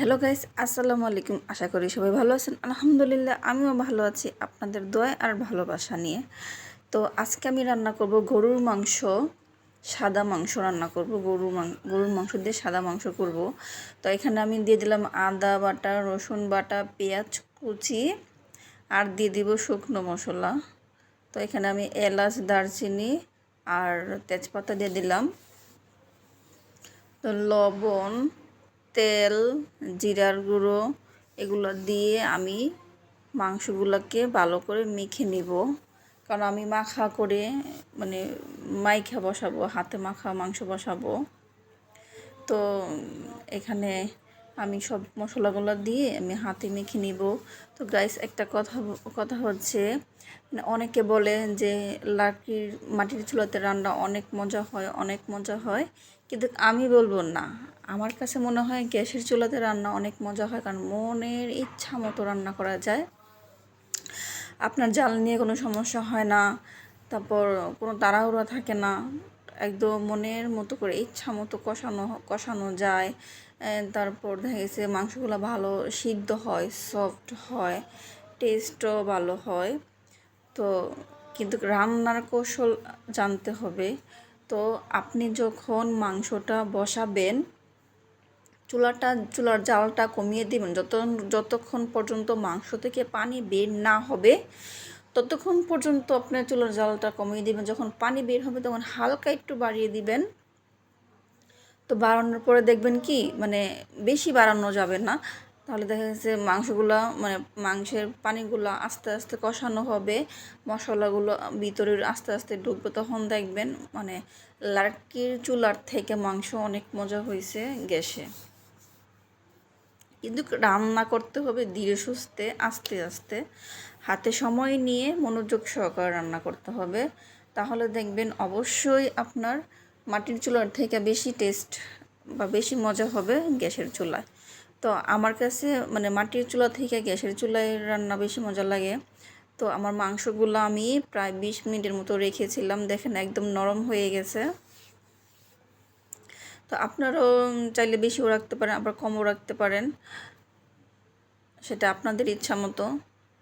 Hello guys, আসসালামু আলাইকুম। আশা করি সবাই ভালো আছেন। আলহামদুলিল্লাহ, আমিও ভালো আছি আপনাদের দোয়া আর ভালোবাসা নিয়ে। তো আজকে আমি রান্না করব গরুর মাংস, সাদা মাংস রান্না করব। গরুর মাংস গরুর মাংস দিয়ে সাদা মাংস করব। তো এখানে আমি দিয়ে দিলাম আদা বাটা, রসুন বাটা, পেঁয়াজ, কুচি আর দিয়ে দিব শুকনো মশলা। তো এখানে আমি এলাচ, দারচিনি আর তেজপাতা দিয়ে দিলাম। তো লবণ তেল, জিরার গুঁড়ো এগুলো দিয়ে আমি মাংসগুলোকে ভালো করে মেখে নিব। কারণ আমি মাখা করে মানে মাইখা বসাবো, হাতে মাখা মাংস বসাবো। তো এখানে আমি সব মশলাগুলো দিয়ে আমি হাতে মেখে নিব। তো গাইস একটা কথা কথা হচ্ছে মানে অনেকে বলে যে লাকির মাটির চুলাতে রান্না অনেক মজা হয়, অনেক মজা হয়। কিন্তু আমি বলব না। আমার কাছে মনে হয় গ্যাসের চুলাতে রান্না অনেক মজা হয়, কারণ মনের ইচ্ছা মতো রান্না করা যায়। আপনার জাল নিয়ে কোনো সমস্যা হয় না, তারপর কোনো তাড়াহুড়া থাকে না। একদম মনের মতো করে ইচ্ছা মতো কষানো কষানো যায়। তারপর দেখা গেছে মাংসগুলো ভালো সিদ্ধ হয় সফট হয় টেস্টও ভালো হয়। তো কিন্তু রান্নার কৌশল জানতে হবে। তো আপনি যখন মাংসটা বসাবেন, চুলাটা, চুলার জালটা কমিয়ে দিবেন। যত যতক্ষণ পর্যন্ত মাংস থেকে পানি বের না হবে, ততক্ষণ পর্যন্ত আপনার চুলার জালটা কমিয়ে দিবেন। যখন পানি বের হবে, তখন হালকা একটু বাড়িয়ে দিবেন। তো বাড়ানোর পরে দেখবেন কি মানে বেশি বাড়ানো যাবে না। তাহলে দেখা যাচ্ছে মাংসগুলো মানে মাংসের পানিগুলো আস্তে আস্তে কষানো হবে, মশলাগুলো ভিতরে আস্তে আস্তে ঢুকবে, তখন দেখবেন মানে লাড়কির চুলার থেকে মাংস অনেক মজা হয়েছে গ্যাসে। কিন্তু রান্না করতে হবে ধীরে সুস্থে, আস্তে আস্তে। হাতে সময় নিয়ে মনোযোগ সহকারে রান্না করতে হবে। তাহলে দেখবেন অবশ্যই আপনার মাটির চুলার থেকে বেশি টেস্ট বা বেশি মজা হবে গ্যাসের চুলায়। তো আমার কাছে মানে মাটির চুলা থেকে গ্যাসের চুলায় রান্না বেশি মজা লাগে। তো আমার মাংসগুলো আমি প্রায় বিশ মিনিটের মতো রেখেছিলাম, দেখেন একদম নরম হয়ে গেছে। তো আপনারাও চাইলে বেশিও রাখতে পারেন, আবার কমও রাখতে পারেন। সেটা আপনাদের ইচ্ছা মতো।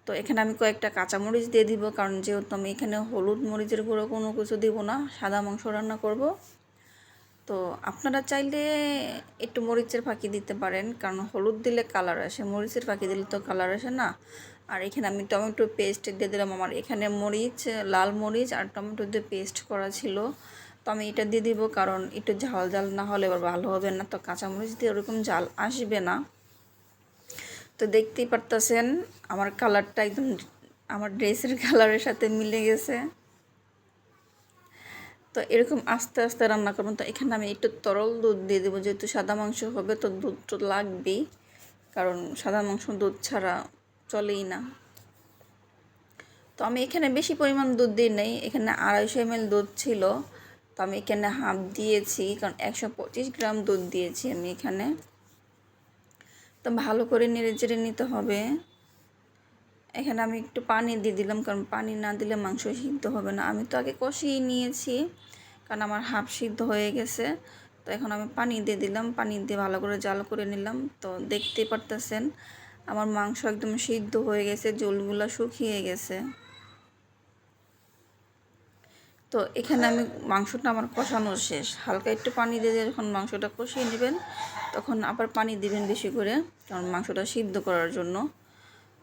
তো এখানে আমি কয়েকটা কাঁচামরিচ দিয়ে দিব, কারণ যেহেতু আমি এখানে হলুদ মরিচের গুঁড়ো কোনো কিছু দিব না, সাদা মাংস রান্না করব। তো আপনারা চাইলে একটু মরিচের ফাঁকি দিতে পারেন, কারণ হলুদ দিলে কালার আসে, মরিচের ফাঁকি দিলে তো কালার আসে না। আর এখানে আমি টমেটো পেস্ট দিয়ে দিলাম, আমার এখানে মরিচ, লাল মরিচ আর টমেটো দিয়ে পেস্ট করা ছিল। তো আমি এটা দিয়ে দিব, কারণ একটু ঝাল ঝাল না হলে এবার ভালো হবে না, তো কাঁচামরিচ দিয়ে ওরকম ঝাল আসবে না। তো দেখতেই পারতেছেন, আমার কালারটা একদম, আমার ড্রেসের কালারের সাথে মিলে গেছে। তো এরকম আস্তে আস্তে রান্না করবেন। তো এখানে আমি একটু তরল দুধ দিয়ে দেবো। যেহেতু সাদা মাংস হবে, তো দুধ তো লাগবেই। কারণ সাদা মাংস দুধ ছাড়া চলেই না। তো আমি এখানে বেশি পরিমাণ দুধ দিই নেই। এখানে আড়াইশো এম দুধ ছিল। তো আমি এখানে হাফ দিয়েছি, কারণ একশো পঁচিশ গ্রাম দুধ দিয়েছি আমি এখানে। তো ভালো করে নেড়ে চেড়ে নিতে হবে। এখানে আমি একটু পানি দিয়ে দিলাম, কারণ পানি না দিলে মাংস সিদ্ধ হবে না। আমি তো আগে কষিয়ে নিয়েছি। কারণ আমার হাফ সিদ্ধ হয়ে গেছে। তো এখন আমি পানি দিয়ে দিলাম, পানি দিয়ে ভালো করে জাল করে নিলাম। তো দেখতে পারতেছেন, আমার মাংস একদম সিদ্ধ হয়ে গেছে জলগুলো শুকিয়ে গেছে। তো এখানে আমি মাংসটা আমার কষানো শেষ। হালকা একটু পানি দিয়ে যখন মাংসটা কষিয়ে নেবেন, তখন আবার পানি দিবেন বেশি করে, কারণ মাংসটা সিদ্ধ করার জন্য।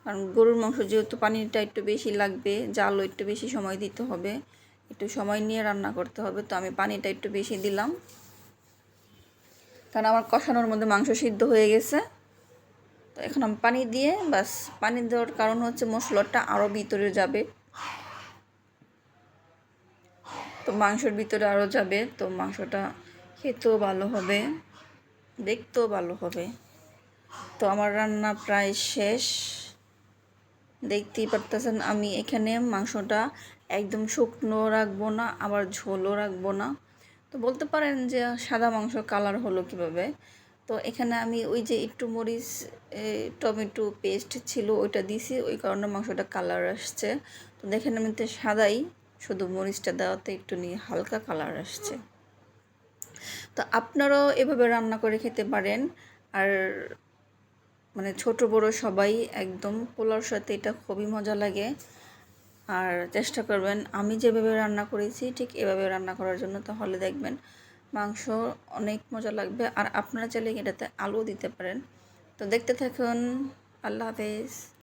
কারণ গরুর মাংস যেহেতু পানিটা একটু বেশি লাগবে, জালও একটু বেশি সময় দিতে হবে। একটু সময় নিয়ে রান্না করতে হবে, তো আমি পানিটা একটু বেশি দিলাম। কারণ আমার কষানোর মধ্যে মাংস সিদ্ধ হয়ে গেছে। তো এখন আমি পানি দিয়ে বাস পানি দেওয়ার কারণ হচ্ছে মশলাটা আরও ভিতরে যাবে। তো মাংসর ভিতরে আরও যাবে, তো মাংসটা খেতেও ভালো হবে, দেখতেও ভালো হবে। তো আমার রান্না প্রায় শেষ। দেখতেই পারতেছেন আমি এখানে মাংসটা একদম শুকনো রাখব না, আবার ঝোলও রাখব না। তো বলতে পারেন যে সাদা মাংস কালার হলো কীভাবে? তো এখানে আমি ওই যে একটু মরিচ টমেটো পেস্ট ছিল ওইটা দিছি, ওই কারণে মাংসটা কালার আসছে। তো দেখেন আমি তো সাদাই, শুধু মরিচটা দেওয়াতে একটু নিয়ে হালকা কালার আসছে। তো আপনারাও এভাবে রান্না করে খেতে পারেন, আর মানে ছোট বড় সবাই একদম পোলাওর সাথে এটা খুবই মজা লাগে। আর চেষ্টা করবেন, আমি যেভাবে রান্না করেছি ঠিক এভাবে রান্না করার জন্য, তাহলে দেখবেন মাংস অনেক মজা লাগবে। আর আপনারা চাইলে এটাতে আলু দিতে পারেন। তো দেখতে থাকুন, আল্লাহ হাফেজ।